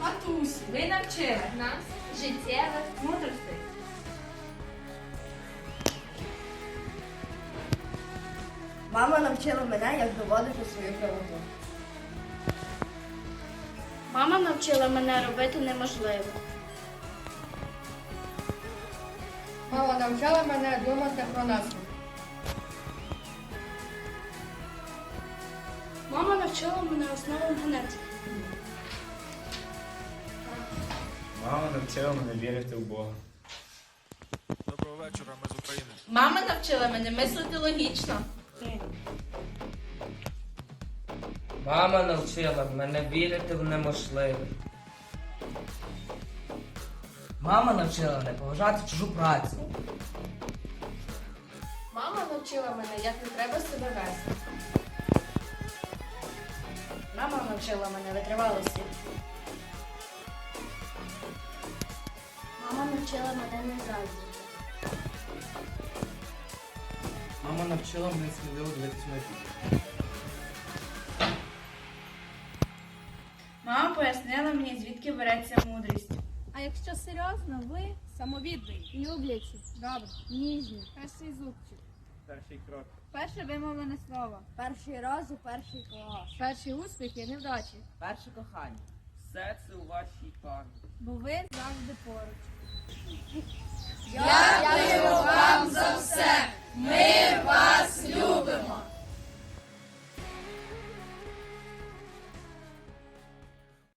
бабусі, ви навчили Нас життєвих мудростей. Мама навчила мене, як доводити свою правоту. Мама навчила мене робити неможливе. Мама навчала мене думати про наслідки. Мама навчила мене основам генетики. Мама навчила мене вірити в Бога. Доброго вечора, ми з України. Мама навчила мене мислити логічно. Мама навчила мене вірити в неможливе. Мама навчила мене поважати чужу працю. Мама навчила мене, як не треба себе вести. Мама навчила мене витривалості. Навчила мене не заздрити. Мама навчила мене сміливо дивитися на життя. Мама пояснила мені, звідки береться мудрість. А якщо серйозно, ви самовіддані, люблячі, добре, ніжні, перший зубчик, Перший крок. перше вимовлене слово, Перший раз у перший клас. перший успіх і невдачі, Перше кохання. Все це у вашій пам'яті. бо ви завжди поруч. Дякуємо